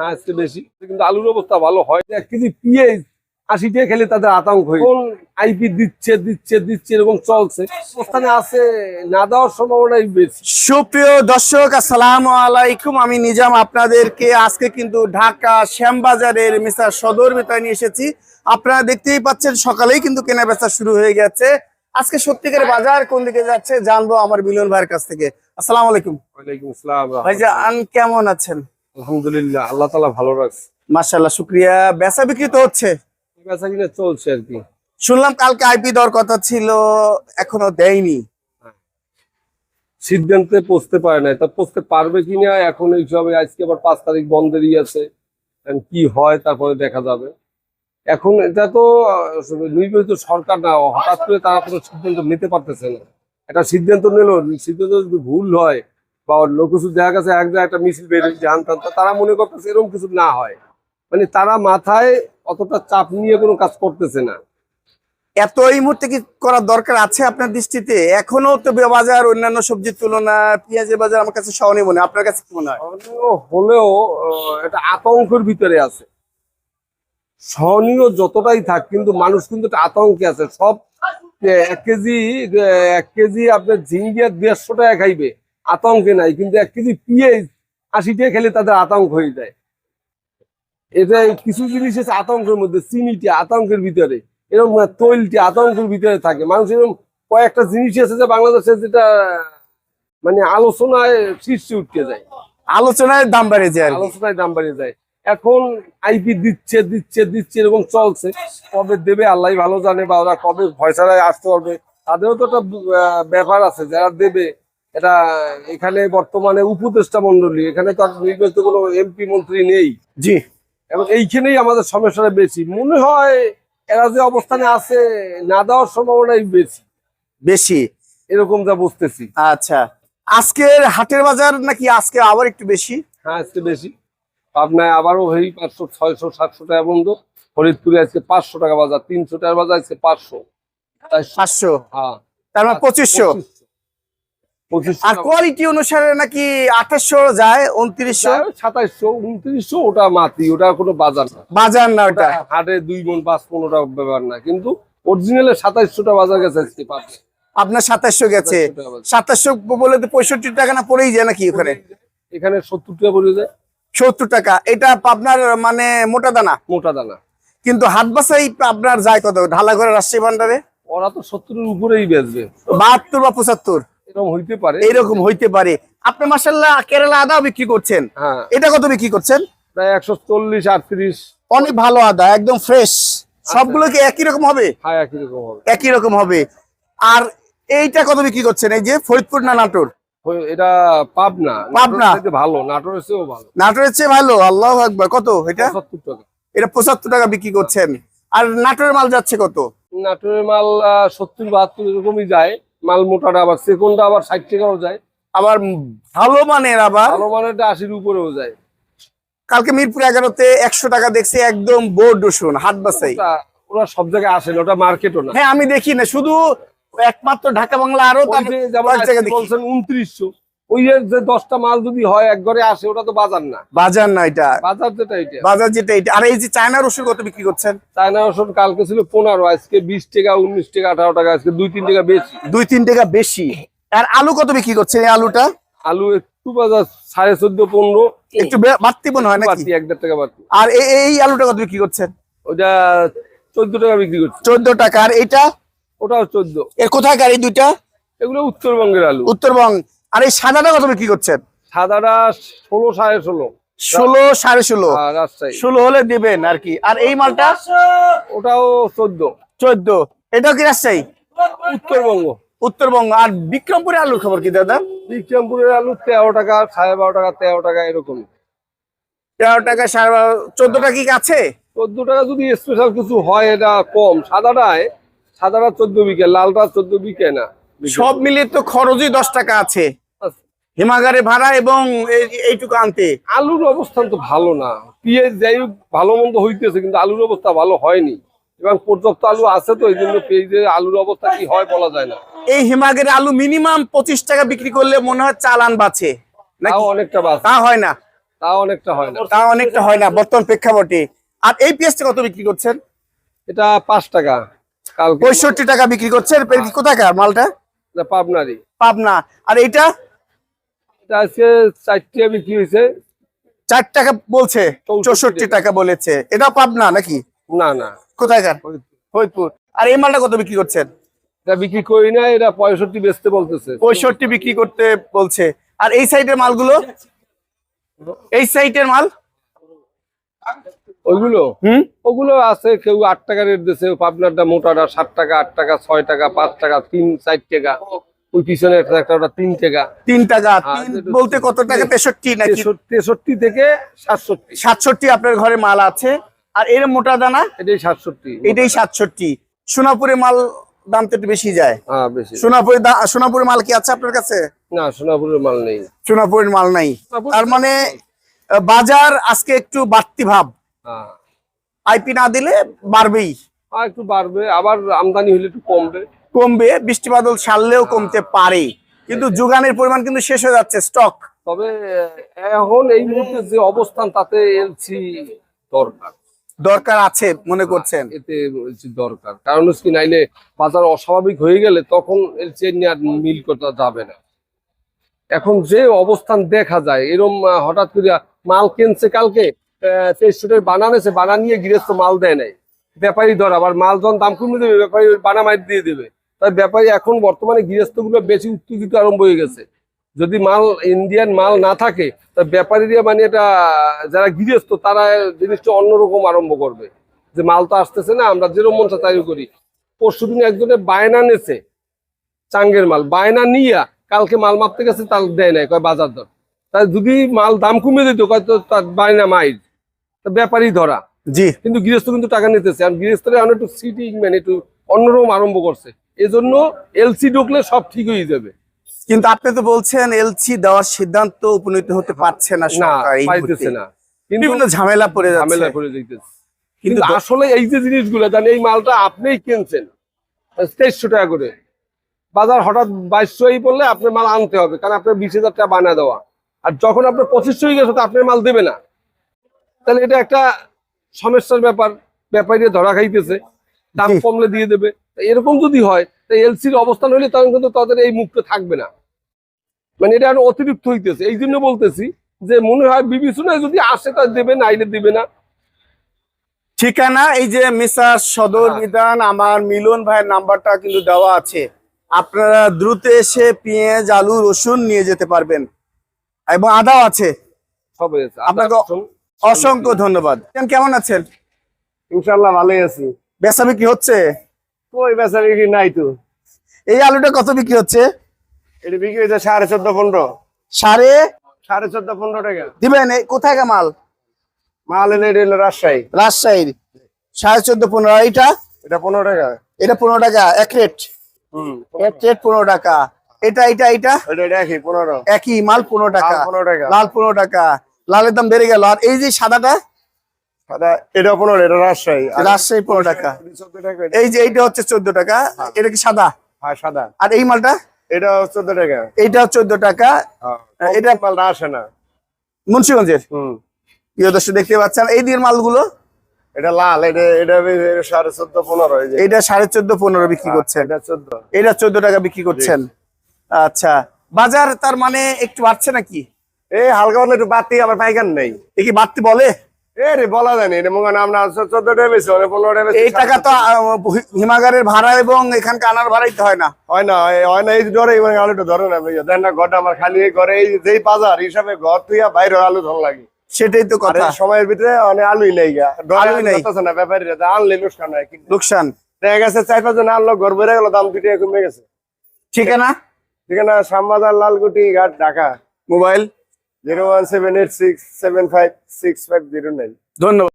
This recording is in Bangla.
হ্যাঁ আজকে বেশি। কিন্তু আলুর অবস্থা ভালো হয়। এক কেজি আশি টাকা খেলে তাদের আতঙ্ক হয়ে আইপি দিচ্ছে দিচ্ছে দিচ্ছে এরকম চলছে। অবস্থানে আছে না দেওয়ার সম্ভাবনাই বেশি। সুপ্রিয় দর্শক আসসালামু আলাইকুম। আমি নিজাম আপনাদেরকে আজকে কিন্তু ঢাকা শ্যামবাজারের মিস্টার সদর বেতায় নিয়ে এসেছি। আপনারা দেখতেই পাচ্ছেন সকালেই কিন্তু কেনা বেচা শুরু হয়ে গেছে। আজকে সত্যিকারের বাজার কোন দিকে যাচ্ছে জানব আমার মিলন ভাইয়ের কাছ থেকে। আসসালামু আলাইকুম। ওয়ালাইকুম আসসালাম ভাইজান কেমন আছেন? আলহামদুলিল্লাহ আল্লাহ তালা ভালো রাখছে। মাশাল্লাহ শুক্রিয়া। বেচা বিক্রি তো হচ্ছে? বেচা কিনা চলছে আর কি। শুনলাম কালকে আইপি দেওয়ার কথা ছিল এখনও দেয়নি। সিদ্ধান্তে পৌঁছতে পারে নাই। তা পৌঁছতে পারবে কিনা এখন এইসবে আজকে আবার পাঁচ তারিখ বন্ধেরই আছে। কি হয় তারপরে দেখা যাবে। এখন এটা তো নির্বাচিত সরকার না হঠাৎ করে তারা কোনো সিদ্ধান্ত নিতে পারতেছে না। একটা সিদ্ধান্ত নিল সিদ্ধান্ত যদি ভুল হয় বা অন্য কিছু দেখা গেছে এক জায়গায় একটা মিছিল বেরিয়ে জানতাম তারা মনে করতেছে এরকম কিছু না হয়। মানে তারা মাথায় অতটা চাপ নিয়ে কোনো কাজ করতেছে না। এত এই মুহূর্তে কি করার দরকার আছে আপনার দৃষ্টিতে? এখনও তো বাজার অন্যান্য সবজির তুলনা পেঁয়াজের বাজার আমার কাছে সহনীয় মনে। আপনার কাছে কি মনে হয়? হলেও এটা আতঙ্কের ভিতরে আছে। সহনীয় যতটাই থাক কিন্তু মানুষ কিন্তু একটা আতঙ্কে আছে। সব এক কেজি এক কেজি আপনার ঝিঙ্গিয়া দেড়শো টাকা খাইবে। আতঙ্কে নাই কিন্তু এক কেজি পিঁয়াজ আশি টাকা খেলে তাদের আতঙ্ক হয়ে যায়। এটা কিছু জিনিস আছে আতঙ্কের মধ্যে চিনিটা আতঙ্কের ভিতরে এরকম তৈলটি আতঙ্কের ভিতরে থাকে। মানুষ এরকম কয়েকটা জিনিস আছে যে বাংলাদেশে যেটা মানে আলোচনায় শীর্ষে উঠতে যায়। আলোচনায় দাম বেড়ে যায় আলোচনায় দাম বাড়িয়ে যায়। এখন আইপি দিচ্ছে দিচ্ছে দিচ্ছে এরকম চলছে। কবে দেবে আল্লাহ ভালো জানে বা ওরা কবে ভয় ছাড়াই আসতে পারবে। তাদেরও তো একটা ব্যাপার আছে যারা দেবে এটা এখানে বর্তমানে উপদেষ্টা মন্ডলী এখানে তো নির্বাচিত কোনো এমপি মন্ত্রী নেই। জি। এবং এইখানেই আমাদের সমস্যাটা বেশি। মনে হয় এরা যে অবস্থানে আছে না দেওয়ার সম্ভাবনাই বেশি। বেশি। এরকম যা বুঝতেছি। আচ্ছা। আজকের হাটের বাজার নাকি আজকে আবার একটু বেশি? হ্যাঁ আজকে বেশি। পাবনায় আবারও এই পাঁচশো ছয়শো সাতশো টাকা বন্ধ। ফরিদপুরে আজকে পাঁচশো টাকা বাজার। তিনশো টাকার বাজার আজকে পাঁচশো। তাই পাঁচশো? হ্যাঁ। তার মানে পঁচিশশো? পঁচিশশো। আর কোয়ালিটি অনুসারে নাকি আঠাশশো যায় উনত্রিশশো? সাতাইশশো উনত্রিশশো ওটা ওটা কোনো বাজার না। বাজার না ওটা? হাটে দুই মন পাঁচ মন ওটা ব্যাপার না। কিন্তু অরিজিনালে সাতাইশশোটা বাজার গেছে আপনার সাতাশশো গেছে। 2700 টাকা বাজার। সাতাশশো বলে তো পঁয়ষট্টি টাকা না পড়েই যায় নাকি ওখানে? এখানে সত্তর টাকা পড়ে যায়। সত্তর টাকা। এটা আপনার মানে মোটা দানা? মোটা দানা। কিন্তু হাট বাসাই আপনার যায় কত? ঢালা করে রাজশাহী ভান্ডারে ওরা তো সত্তরের উপরেই বেচবে। বাহাত্তর বা পঁচাত্তর? এরকম হইতে পারে। এইরকম হইতে পারে। আপনি মাসাল্লাহ কেরালা আদা বিক্রি করছেন। হ্যাঁ। এটা কত বিক্রি করছেন? প্রায় একশো চল্লিশ আটত্রিশ। অনেক ভালো আদা একদম ফ্রেশ। সবগুলো কি একই রকম হবে? হ্যাঁ একই রকম হবে। একই রকম হবে। আর এইটা কত বিক্রি করছেন? এই যে ফরিদপুর না নাটোর? এটা পাবনা। পাবনা। ভালো নাটোরের চেয়েও ভালো। নাটোরের চেয়ে ভালো? আল্লাহ একবার কত এটা? পঁচাত্তর টাকা। এটা পঁচাত্তর টাকা বিক্রি করছেন। আর নাটোরের মাল যাচ্ছে কত? নাটোরের মাল সত্তর বাহাত্তর এরকমই যায়। মাল মোটাটা আবার সেকন্ডটা আবার ষাট টাকাও যায়। আবার ভালো মানের আবার। ভালো মানেরটা আশির উপরেও যায়। কালকে মিরপুর এগারোতে একশো টাকা দেখছি একদম বোর্ড রসুন হাট বাসাই ওরা সব জায়গায় আসে না ওটা মার্কেটও না। হ্যাঁ আমি দেখি না শুধু একমাত্র ঢাকা বাংলা আরও বলছেন উনত্রিশশো। ওই যে দশটা মাল যদি হয় এক ঘরে আসে ওটা তো বাজার না। বাজার না এটা। বাজার যেটা এটা। বাজার যেটা এটা। আর এই যে চায়না রসুন কত বিক্রি করছেন? চায়না রসুন কালকে ছিল পনেরো আজকে বিশ টাকা উনিশ টাকা আঠারো টাকা আজকে দুই তিন টাকা বেশি। দুই তিন টাকা বেশি। আর আলু কত বিক্রি করছেন এই আলুটা? আলু একটু বাজার সাড়ে চোদ্দ পনেরো। একটু বাড়তি মনে হয় নাকি? বাড়তি এক দেড় টাকা বাড়তি। আর এই এই আলুটা কত বিক্রি করছেন? ওটা চোদ্দ টাকা বিক্রি করছে। চোদ্দ টাকা। আর এটা? ওটাও চোদ্দ। এর কোথায় গাড়ি দুইটা? এগুলো উত্তরবঙ্গের আলু। উত্তরবঙ্গ। আর এই সাদাটা কত বিক্রি করছেন? সাদাটা ষোলো সাড়ে ষোলো। ষোলো সাড়ে ষোলো। ষোলো হলে দেবেন আর কি। আর এই মালটা? ওটাও চোদ্দ। চোদ্দ। এটাও কি রাজশাহী? উত্তরবঙ্গ। উত্তরবঙ্গ। আর বিক্রমপুরে আলুর খবর কি দাদা? বিক্রমপুরের আলু তেরো টাকা সাড়ে বারো টাকা তেরো টাকা এরকম। তেরো টাকা সাড়ে বারো চোদ্দ টাকা কি আছে চোদ্দ টাকা যদি স্পেশাল কিছু হয় এটা কম। সাদাটায় সাদাটা চোদ্দ বিকে লালটা চোদ্দ বিকে না। সব মিলিয়ে তো খরচই দশ টাকা আছে। হিমাগারে ভাড়া এবং এই- এইটুকু আনতে। আলুর অবস্থান তো ভালো না। পেঁয়াজ যাই হোক ভালো মন্দ হইতেছে কিন্তু আলুর অবস্থা ভালো হয়নি। এবং পর্যাপ্ত আলু আছে তো এই জন্য পেঁয়াজের আলুর অবস্থা কি হয় বলা যায় না। এই হিমাগারে আলু মিনিমাম পঁচিশ টাকা বিক্রি করলে মনে হয় চালান বাঁচে তাও অনেকটা বাস তা হয় না। তা অনেকটা হয় না। তা অনেকটা হয় না বর্তমান প্রেক্ষাপটে। আর এই পেঁয়াজটা কত বিক্রি করছেন? এটা পাঁচ টাকা। পঁয়ষট্টি টাকা বিক্রি করছেন এর কোথাকার মালটা? পাবনারি পাবনা। আর এইটা? এটা আজকে চারটে বিক্রি হয়েছে? চার টাকা বলছে চৌষট্টি টাকা। বলেছে। এটা পাবনা নাকি? না না। হরিপুর আর এই মালটা কত বিক্রি করছেন? এটা বিক্রি করি না এটা পঁয়ষট্টি বেচতে বলতেছে। পঁয়ষট্টি বিক্রি করতে বলছে। আর এই সাইডের মালগুলো? এই সাইডের মাল? ওইগুলো? হুম? ওগুলো আছে কেউ আট টাকা রেট দিচ্ছে পাবনারটা মোটাটা সাত টাকা আট টাকা ছয় টাকা পাঁচ টাকা তিন চার টাকা। ওই পিছনে একটা ওটা তিন টাকা। তিন টাকা বলতে কত টাকা? তেষট্টি নাকি? তেষট্টি- থেকে সাতষট্টি। সাতষট্টি আপনার ঘরে মাল আছে। আর এর মোটা দানা? এটাই সাতষট্টি এটাই সাতষট্টি। সোনাপুরে মাল দাম তো একটু বেশি যায়। হ্যাঁ সোনাপুরে দা- সোনাপুরে মাল কি আছে আপনার কাছে? না সোনাপুরের মাল নেই। সোনাপুরের মাল নাই। তার মানে বাজার আজকে একটু বাড়তি ভাব। হ্যাঁ। আইপি না দিলে বাড়বেই। একটু বাড়বে আবার আমদানি হলে একটু কমবে। কমবে বৃষ্টি বাদল সারলেও কমতে পারে। কিন্তু যোগানের পরিমাণ কিন্তু শেষ হয়ে যাচ্ছে স্টক তবে এখন এই মুহূর্তে যে অবস্থান তাতে এলসি দরকার। দরকার আছে মনে করছেন? এতে দরকার। কারণ হচ্ছে নাইলে বাজার অস্বাভাবিক হয়ে গেলে তখন এলসি নিয়ে আর মিল করা যাবে না। এখন যে অবস্থান দেখা যায় এরম হঠাৎ করে মাল কিনছে কালকে তেইশশো টাকা বানানেছে বানা নিয়ে গৃহস্থ মাল দেয় নাই। ব্যাপারী ধর আবার মাল যখন দাম কমে দেবে ব্যাপারী বানা মাইর দিয়ে দেবে। তাই ব্যাপারী এখন বর্তমানে গৃহস্থগুলো বেশি উত্তেজিত আরম্ভ হয়ে গেছে। যদি মাল ইন্ডিয়ান মাল না থাকে তা ব্যাপারীরা মানে এটা যারা গৃহস্থ তারা জিনিসটা অন্যরকম আরম্ভ করবে। যে মাল তো আসতেছে না আমরা যেরকম মনটা তাই করি। পরশু দিন একজনের বায়না নেছে চাঙ্গের মাল। বায়না নিয়া কালকে মাল মাপতে গেছে তার দেয় নাই কয় বাজার দর। তাই যদি মাল দাম কমে দিত কয় তো তার বায়না মাইর তা ব্যাপারই ধরা। জি। কিন্তু গৃহস্থ কিন্তু টাকা নিতেছে। আর গৃহস্থরা এখন একটু সিটিং মানে একটু অন্যরকম আরম্ভ করছে। এজন্য এলসি ঢুকলে সব ঠিক হয়ে যাবে। কিন্তু আপনি তো বলছেন এলসি দেওয়ার সিদ্ধান্ত উপনীত হতে পারছে না পাইতেছে বিভিন্ন ঝামেলা পড়ে ঝামেলা করে যাইতেছে। কিন্তু আসলে এই যে জিনিসগুলো জানেন এই মালটা আপনিই কিনছেন। তেইশশো টাকা করে। বাজার হঠাৎ বাইশশো বললে আপনার মাল আনতে হবে কারণ আপনার বিশ হাজার টাকা বানা দেওয়া। আর যখন আপনার পঁচিশশো হয়ে গেছে তো আপনার মাল দেবে না। তাহলে এটা একটা সমস্যার ব্যাপার ব্যাপারী ধরা খাইতেছে। দাম কমলে দিয়ে দেবে। এরকম যদি হয় তা এলসির অবস্থান হলে তখন কিন্তু তাদের এই মুখটা থাকবে না। মানে এটা আরও অতিরিক্ত হইতেছে। এই জন্য বলতেছি যে মনে হয় বিবেচনায় যদি আসে তা দেবে না আইলে দেবে না। ঠিকানা এই যে মিসার সদর হ্যাঁ। বিধান আমার মিলন ভাইয়ের নাম্বারটা কিন্তু দেওয়া আছে। আপনারা দ্রুত এসে পেঁয়াজ আলু রসুন নিয়ে যেতে পারবেন। এবং আদাও আছে। আপনাকে আপনাকে অসংখ্য ধন্যবাদ। কেমন আছেন? ইনশাল্লাহ ভালোই আছি। বেচা কি হচ্ছে? কই বেচা বিক্রি নাই তো? এই আলুটা কত বিক্রি হচ্ছে? এটা বিক্রি হয়েছে সাড়ে চোদ্দ পনেরো। সাড়ে? সাড়ে চোদ্দ পনেরো টাকা। দিবেন কোথায় মাল? মাল এলে এটা হলো রাজশাহী। রাজশাহীর। সাড়ে চোদ্দ পনেরো এইটা? এটা পনেরো টাকা। এটা পনেরো টাকা এক রেট। হম এক রেট পনেরো টাকা। এটা এটা এটা একই পনেরো। একই মাল পনেরো টাকা। লাল পনেরো টাকা। লাল পনেরো টাকা। লালের দাম বেড়ে গেল। আর এই যে সাদাটা? সাদা এটা পনেরো এটা রাজশাহী। রাজশাহী পনেরো টাকা। এটা। এই যে এইটা হচ্ছে চোদ্দ টাকা এটা কি সাদা? হ্যাঁ সাদা। আর এই মালটা? এটা চোদ্দ টাকা। এইটা চোদ্দ টাকা। হ্যাঁ এটা- এটা মালটা আসে না। মুন্সিগঞ্জের? হম। প্রিয় দর্শক দেখতে পাচ্ছেন? এই দিকের মালগুলো? এটা লাল এটা এটা সাড়ে চোদ্দ পনেরো এইটা সাড়ে চোদ্দ পনেরো বিক্রি করছেন। এটা চোদ্দ। এটা চোদ্দ টাকা বিক্রি করছেন। আচ্ছা। বাজার তার মানে একটু বাড়ছে নাকি? এই হালকা হলে একটু বাড়তি আবার পাইকার নেই। এ কি বাড়তি বলে? বলা জানি এটা মনে আমরা চোদ্দ টাকা বেশি হলে পনেরো টাকা এই টাকা তো হিমাগারের ভাড়া এবং এখানকার আনার হয় না। হয় না হয় না এই মানে আলুটা ধরে না ভাইয়া। দেন না ঘরটা আমার খালি এই ঘরে এই যেই বাজার হিসাবে ঘর বাইরে আলু ধর লাগে। সেটাই তো কথা। সময়ের ভিতরে অনেক আলুই নেই গা। আলুই আলুই নেই। নেই না ব্যাপারীরা আনলে লোকসান হয় লোকসান। দেখা গেছে চার পাঁচজন আনলো ঘর বেড়ে গেল দাম দুটো কমে গেছে। ঠিকানা? ঠিকানা Shyambazar Lalkuti Ghat Dhaka. Mobile? Zero one seven eight six seven five six five zero nine. ধন্যবাদ।